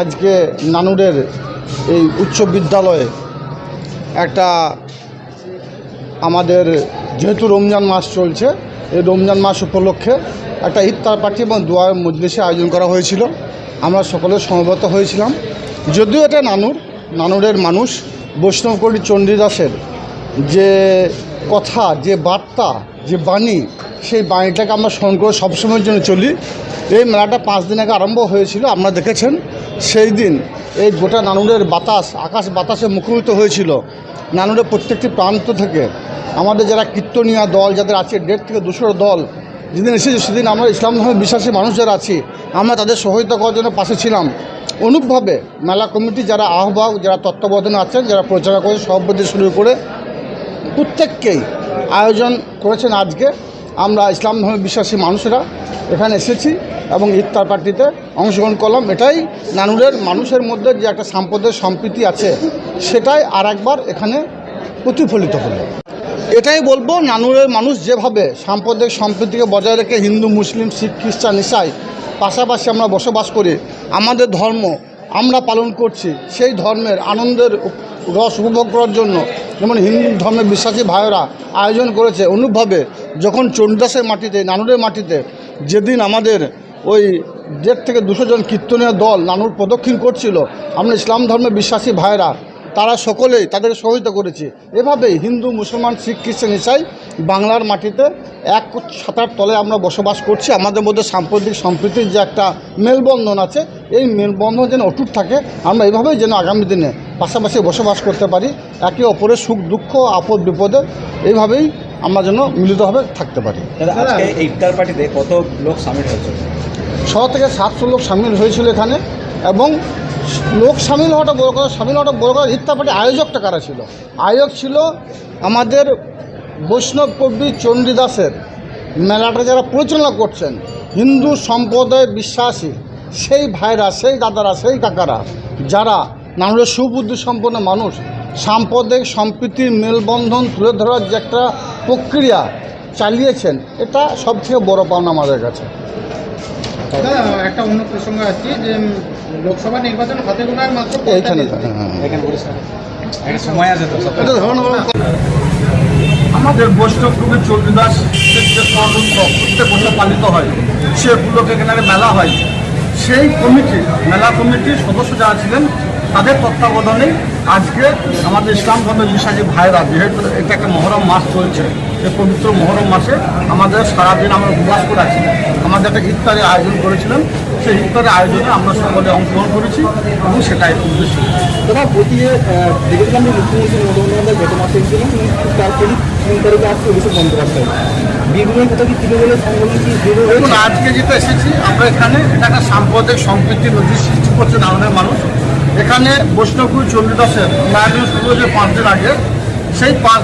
আজকে নানুরের এই উচ্চ বিদ্যালয়ে একটা আমাদের যেহেতু রমজান মাস চলছে, এই রমজান মাস উপলক্ষে একটা ইফতার পার্টি এবং দোয়া মজলিসে আয়োজন করা হয়েছিল। আমরা সকলে সমবেত হয়েছিলাম। যদিও এটা নানুর, নানুরের মানুষ বৈষ্ণবকলি চণ্ডীদাসের যে কথা, যে বার্তা, যে বাণী, সেই বাণীটাকে আমরা স্মরণ করে সবসময়ের জন্য চলি। এই মেলাটা পাঁচ দিন আগে আরম্ভ হয়েছিল, আপনারা দেখেছেন। সেই দিন এই গোটা নানুরের বাতাস, আকাশ বাতাসে মুখরিত হয়েছিল। নানুরের প্রত্যেকটি প্রান্ত থেকে আমাদের যারা কীর্তনীয় দল যাদের আছে, দেড় থেকে দুশো দল, যেদিন এসেছে সেদিন আমরা ইসলাম ধর্মের বিশ্বাসী মানুষ যারা আছি, আমরা তাদের সহায়তা করার জন্য পাশে ছিলাম। অনুপভাবে মেলা কমিটি যারা আহ্বায়ক, যারা তত্ত্বাবধানে আছেন, যারা প্রচারক করেছে সভাপতি শুরু করে প্রত্যেককেই আয়োজন করেছেন আজকে। আমরা ইসলাম ধর্মে বিশ্বাসী মানুষেরা এখানে এসেছি। এবং ইফতার পার্টিতে অংশগ্রহণ করলাম। এটাই নানুরের মানুষের মধ্যে যে একটা সাম্প্রদায়িক সম্প্রীতি আছে, সেটাই আর একবার এখানে প্রতিফলিত হলো। এটাই বলব, নানুরের মানুষ যেভাবে সাম্প্রদায়িক সম্প্রীতিকে বজায় রেখে হিন্দু, মুসলিম, শিখ, খ্রিস্টান, ইসাই পাশাপাশি আমরা বসবাস করি, আমাদের ধর্ম আমরা পালন করছি, সেই ধর্মের আনন্দের রস উপভোগ করার জন্য যেমন হিন্দু ধর্মের বিশ্বাসী ভাইয়েরা আয়োজন করেছে অনুপভাবে যখন চণ্ডীদাসের মাটিতে, নানুরের মাটিতে যেদিন আমাদের ওই দেড় থেকে দুশো জন কীর্তনীয় দল নানুর প্রদক্ষিণ করছিল। আমরা ইসলাম ধর্মের বিশ্বাসী ভাইয়েরা, তারা সকলেই তাদের সহায়তা করেছে। এভাবেই হিন্দু, মুসলমান, শিখ, খ্রিস্টান ইসাই বাংলার মাটিতে এক ছাতার তলে আমরা বসবাস করছি। আমাদের মধ্যে সাম্প্রতিক সম্প্রীতির যে একটা মেলবন্ধন আছে, এই মেলবন্ধন যেন অটুট থাকে, আমরা এভাবেই যেন আগামী দিনে পাশাপাশি বসবাস করতে পারি। একে অপরের সুখ, দুঃখ, আপদ, বিপদে এইভাবেই আমরা যেন মিলিতভাবে থাকতে পারি। ইফতার পার্টিতে কত লোক সামিল হয়েছে? ছ থেকে সাতশো লোক সামিল হয়েছিল এখানে এবং লোক সামিল হওয়াটা বড় কথা, সামিল হওয়াটা বড় কথা ইফতার পার্টি আয়োজকটা কারা ছিল? আয়োজক ছিল আমাদের বৈষ্ণব কবি চণ্ডীদাসের মেলাটা যারা পরিচালনা করছেন, হিন্দু সম্প্রদায় বিশ্বাসী, সেই ভাইরা, সেই দাদারা, সেই কাকারা, যারা নানুরের সুবুদ্ধি সম্পন্ন মানুষ, সাম্প্রদায়িক সম্প্রীতির মেলবন্ধন তুলে ধরার যে একটা প্রক্রিয়া চালিয়েছেন, এটা সবথেকে বড় পাওনা আমাদের কাছে। দাদা একটা অন্য প্রসঙ্গ আসছে যে লোকসভা নির্বাচন হাতে গোনার মাত্র এইখানে দিন। এখানে পরিষ্কার একটা সময় আছে তো সব। এটা ধরুন আমাদের বৈষ্ণব কবি চণ্ডীদাস যে প্রত্যেক বছর পালিত হয়। সে উপলক্ষে এখানে মেলা হয়। সেই কমিটি মেলা কমিটির সদস্য যারা ছিলেন তাদের তত্ত্বাবধানে আজকে আমাদের ইসলাম ধর্মের বিশ্বাসী ভাইরা যেহেতু এটা একটা মহরম মাস চলছে এই পবিত্র মহরম মাসে আমাদের সারাদিন আমরা উপবাস করে আছি। আমাদের একটা ইফতারের আয়োজন করেছিলেন সেই ইফতারের আয়োজনে আমরা সকলে অংশগ্রহণ করেছি এবং সেটাই উদ্দেশ্য। দাদা প্রতি দেখেছিলাম মুখ্যমন্ত্রী গত মাসে এসেছিলেন তারপরে তিন তারিখে আসছে অভিষেক বন্দ্যোপাধ্যায় আজকে যেটা এসেছি আমরা এখানে এটা একটা সাম্প্রদায়িক সম্প্রীতির নদী সৃষ্টি করছে নারায়ণের মানুষ। এখানে বৈষ্ণবপুর চণ্ডীদাসের নারায়ণ যে পাঁচ দিন আগে। সেই পাঁচ